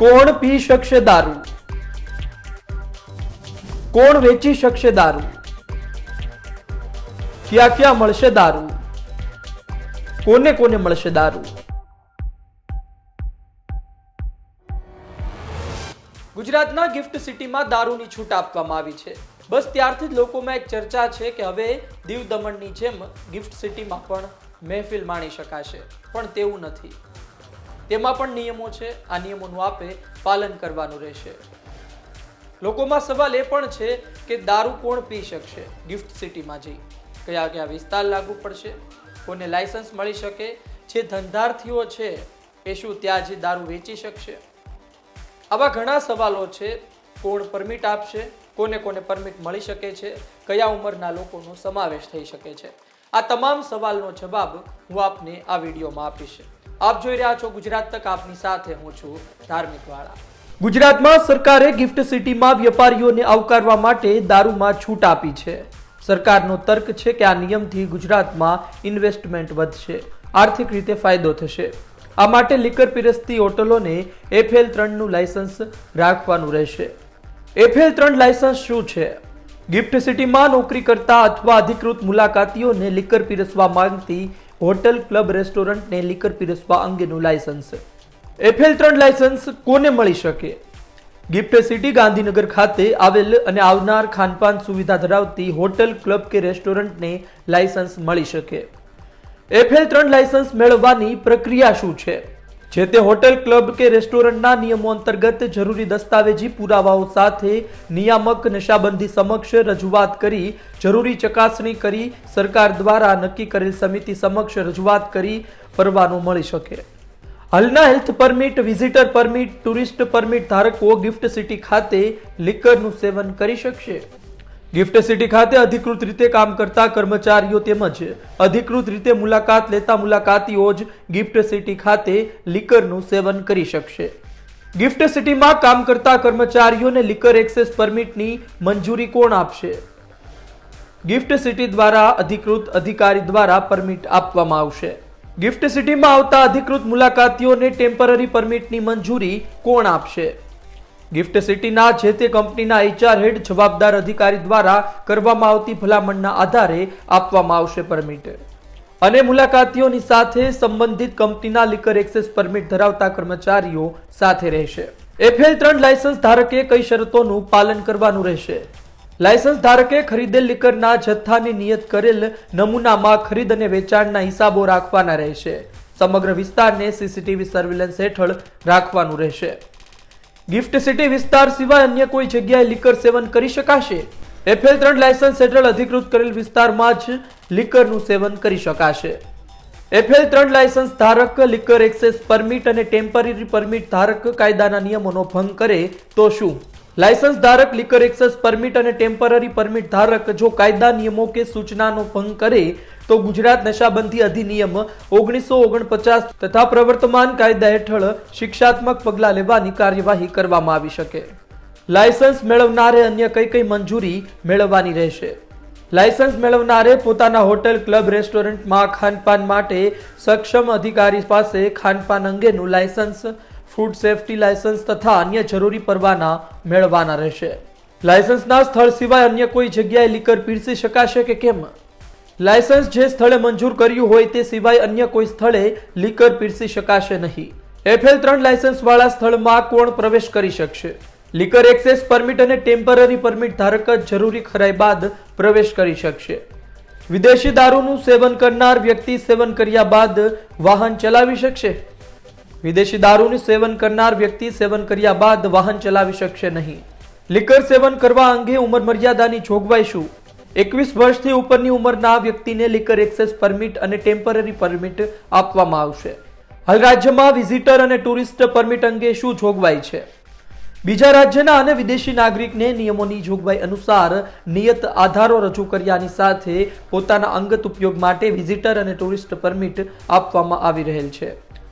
કોણ પી શકશે દારૂ? કોણ વેચી શકશે દારૂ? ક્યાં ક્યાં મળશે દારૂ? કોને કોને મળશે દારૂ? ગુજરાતના ગિફ્ટ સિટીમાં દારૂની છૂટ આપવામાં આવી છે. બસ ત્યારથી જ લોકોમાં એક ચર્ચા છે કે હવે દીવ દમણની જેમ ગિફ્ટ સિટીમાં પણ મહેફિલ માણી શકાશે, પણ તેવું નથી. તેમાં પણ નિયમો છે, આ નિયમોનું આપે પાલન કરવાનું રહેશે. લોકોમાં સવાલ એ પણ છે કે દારૂ કોણ પી શકશે? ગિફ્ટ સિટીમાં જઈ. કયા કયા વિસ્તાર લાગુ પડશે? કોને લાયસન્સ મળી શકે? જે ધંધાર્થીઓ છે, એ શું ત્યાં જે દારૂ વેચી શકશે? આવા ઘણા સવાલો છે, કોણ પરમિટ આપશે? કોને કોને પરમિટ મળી શકે છે? કયા ઉંમરના લોકોનો સમાવેશ થઈ શકે છે? આ તમામ સવાલનો જવાબ હું આપને આ વિડીયોમાં આપીશ. આપ જોઈ રહ્યા છો ગુજરાત તક, આપની સાથે હું છું ધાર્મિક વાળા. ગુજરાતમાં સરકારે ગિફ્ટ સિટીમાં વેપારીઓને આવકારવા માટે દારૂમાં છૂટ આપી છે. સરકારનો તર્ક છે કે આ નિયમથી ગુજરાતમાં ઇન્વેસ્ટમેન્ટ વધશે. આર્થિક રીતે ફાયદો થશે. આ માટે લિકર પીરસતી હોટલોને એફએલ ત્રણનું લાયસન્સ રાખવાનું રહેશે. એફએલ ત્રણ લાયસન્સ શું છે? ગિફ્ટ સિટીમાં નોકરી કરતા અથવા અધિકૃત મુલાકાતીઓને લિકર પીરસવા માંગતી હોટલ, ક્લબ રેસ્ટોરન્ટને લીકર પીરસવા અંગેનું લાયસન્સ. એફએલ ત્રણ લાયસન્સ કોને મળી શકે? ગિફ્ટ સિટી ગાંધીનગર ખાતે આવેલ અને આવનાર ખાનપાન સુવિધા ધરાવતી હોટલ, ક્લબ કે રેસ્ટોરન્ટને લાયસન્સ મળી શકે. એફએલ ત્રણ લાયસન્સ મેળવવાની પ્રક્રિયા શું છે? જે તે હોટેલ, ક્લબ કે રેસ્ટોરન્ટના નિયમો અંતર્ગત જરૂરી દસ્તાવેજી પુરાવાઓ સાથે નિયામક નશાબંધી સમક્ષ રજૂઆત કરી, જરૂરી ચકાસણી કરી, સરકાર દ્વારા નક્કી કરેલ સમિતિ સમક્ષ રજૂઆત કરી પરવાનો મળી શકે. હાલના health permit, visitor permit, tourist permit ધારકો ગિફ્ટ સિટી ખાતે લિકરનું સેવન કરી શકશે. ગિફ્ટ સિટી ખાતે અધિકૃત રીતે કામ કરતા કર્મચારીઓ તેમજ અધિકૃત રીતે મુલાકાત લેતા મુલાકાતીઓ જ ગિફ્ટ સિટી ખાતે લિકરનું સેવન કરી શકશે. ગિફ્ટ સિટીમાં કામ કરતા કર્મચારીઓને લિકર એક્સેસ પરમિટની મંજૂરી કોણ આપશે? ગિફ્ટ સિટી દ્વારા અધિકૃત અધિકારી દ્વારા પરમિટ આપવામાં આવશે. ગિફ્ટ સિટીમાં આવતા અધિકૃત મુલાકાતીઓને ટેમ્પરરી પરમિટની મંજૂરી કોણ આપશે? ગિફ્ટ સિટીના જે તે કંપનીના એચઆર હેડ જવાબદાર અધિકારી દ્વારા કરવામાં આવતી ભલામણના આધારે આપવામાં આવશે પરમિટ. અને મુલાકાતીઓની સાથે સંબંધિત કંપનીના લિકર એક્સેસ પરમિટ ધરાવતા કર્મચારીઓ સાથે રહેશે. એફએલ ત્રણ લાયસન્સ ધારકે કઈ શરતોનું પાલન કરવાનું રહેશે? લાયસન્સ ધારકે ખરીદેલ લિકરના જથ્થાની નિયત કરેલ નમૂનામાં ખરીદ અને વેચાણના હિસાબો રાખવાના રહેશે. સમગ્ર વિસ્તારને સીસીટીવી સર્વેલન્સ હેઠળ રાખવાનું રહેશે. ગિફ્ટ સિટી વિસ્તાર સિવાય અન્ય કોઈ જગ્યાએ લિકર સેવન કરી શકાશે. એફએલ ત્રણ લાયસન્સ હેઠળ અધિકૃત કરેલ વિસ્તારમાં જ લિકરનું સેવન કરી શકાશે. એફએલ ત્રણ લાયસન્સ ધારક લિકર એક્સેસ પરમિટ અને ટેમ્પરરી પરમિટ ધારક કાયદાના નિયમોનો ભંગ કરે તો શું? લાયસન્સ ધારક લિકર એક્સેસ પરમિટ અને ટેમ્પરરી પરમિટ ધારક જો કાયદા નિયમો કે સૂચનાનો ભંગ કરે, તો ગુજરાત નશાબંધી અધિનિયમ ઓગણીસો ઓગણપચાસ તથા પ્રવર્તમાન કાયદા હેઠળ શિક્ષાત્મક પગલાં લેવાની કાર્યવાહી કરવામાં આવી શકે. લાયસન્સ મેળવનારે અન્ય કઈ કઈ મંજૂરી મેળવવાની રહેશે? લાયસન્સ મેળવનારે પોતાના હોટેલ, ક્લબ રેસ્ટોરન્ટમાં ખાનપાન માટે સક્ષમ અધિકારી પાસે ખાનપાન અંગેનું લાયસન્સ ફૂડ સેફ્ટી લાયસન્સ તથા અન્ય જરૂરી પરવાના મેળવવાના રહેશે. લાયસન્સના સ્થળ સિવાય અન્ય કોઈ જગ્યાએ લીકર પીરસી શકાશે કે કેમ? લાયસન્સ જે સ્થળે મંજૂર કર્યું હોય તે સિવાય અન્ય કોઈ સ્થળે લીકર પીરસી શકાશે નહીં. એફએલ ત્રણ લાયસન્સ વાળા સ્થળમાં કોણ પ્રવેશ કરી શકશે? લીકર એક્સેસ પરમિટ અને ટેમ્પરરી પરમિટ ધારક જ જરૂરી ખરાઈ બાદ પ્રવેશ કરી શકશે. વિદેશી દારૂનું સેવન કરનાર વ્યક્તિ સેવન કર્યા બાદ વાહન ચલાવી શકશે? વિદેશી દારૂનું સેવન કરનાર વ્યક્તિ સેવન કર્યા બાદ વાહન ચલાવી શકશે નહીં. લિકર સેવન કરવા અંગે ઉંમર મર્યાદાની જોગવાઈ શું એકવીસ વર્ષથી ઉપરની ઉંમરના વ્યક્તિને લિકર એક્સેસ પરમિટ અને ટેમ્પરરી પરમિટ આપવામાં આવશે. હાલ રાજ્યમાં વિઝિટર અને ટુરિસ્ટ પરમિટ અંગે શું જોગવાઈ છે? બીજા રાજ્યના અને વિદેશી નાગરિકને નિયમોની જોગવાઈ અનુસાર નિયત આધારો રજૂ કર્યાની સાથે પોતાના અંગત ઉપયોગ માટે વિઝિટર અને ટુરિસ્ટ પરમિટ આપવામાં આવી રહેલ છે.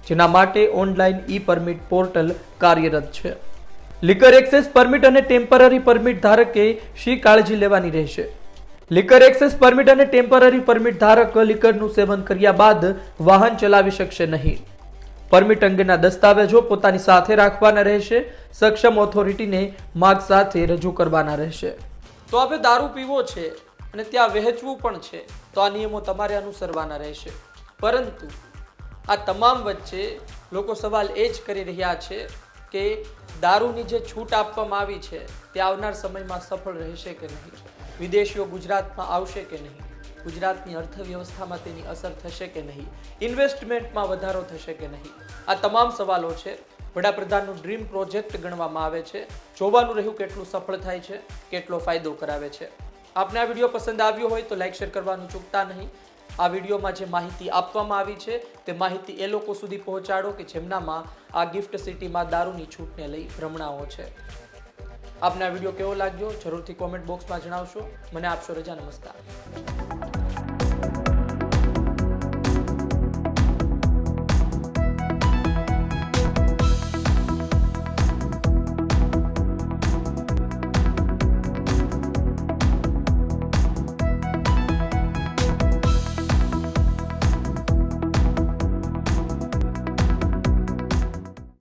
જેના માટે ઓનલાઈન ઈ પરમિટ પોર્ટલ કાર્યરત છે. લિકર એક્સેસ પરમિટ અને ટેમ્પરરી પરમિટ ધારકે શી કાળજી લેવાની રહેશે? લિકર એક્સેસ પરમિટ અને ટેમ્પરરી પરમિટ ધારક લિકરનું સેવન કર્યા બાદ વાહન ચલાવી શકશે નહીં. પરમિટ અંગેના દસ્તાવેજો પોતાની સાથે રાખવાના રહેશે. સક્ષમ ઓથોરિટીને માગ સાથે રજૂ કરવાના રહેશે. તો હવે દારૂ પીવો છે અને ત્યાં વહેંચવું પણ છે. તો આ નિયમો તમારે અનુસરવાના રહેશે. પરંતુ આ તમામ વચ્ચે લોકો સવાલ એ જ કરી રહ્યા છે કે દારૂની જે છૂટ આપવામાં આવી છે, તે આવનાર સમયમાં સફળ રહેશે કે નહીં? વિદેશીઓ ગુજરાતમાં આવશે કે નહીં? ગુજરાતની અર્થવ્યવસ્થામાં તેની અસર થશે કે નહીં? ઇન્વેસ્ટમેન્ટમાં વધારો થશે કે નહીં? આ તમામ સવાલો છે, વડાપ્રધાનનું ડ્રીમ પ્રોજેક્ટ ગણવામાં આવે છે, જોવાનું રહ્યું કેટલું સફળ થાય છે, કેટલો ફાયદો કરાવે છે. આપને આ વીડિયો પસંદ આવ્યો હોય તો લાઇક શેર કરવાનું ચૂકતા નહીં. આ વિડીયોમાં જે માહિતી આપવામાં આવી છે, તે માહિતી એ લોકો સુધી પહોંચાડો કે જેમનામાં આ ગિફ્ટ સિટીમાં દારૂની છૂટને લઈ ભ્રમણાઓ છે. આપને આ વીડિયો કેવો લાગ્યો? જરૂરથી કોમેન્ટ બોક્સમાં જણાવશો. મને આપશો રજા. નમસ્કાર.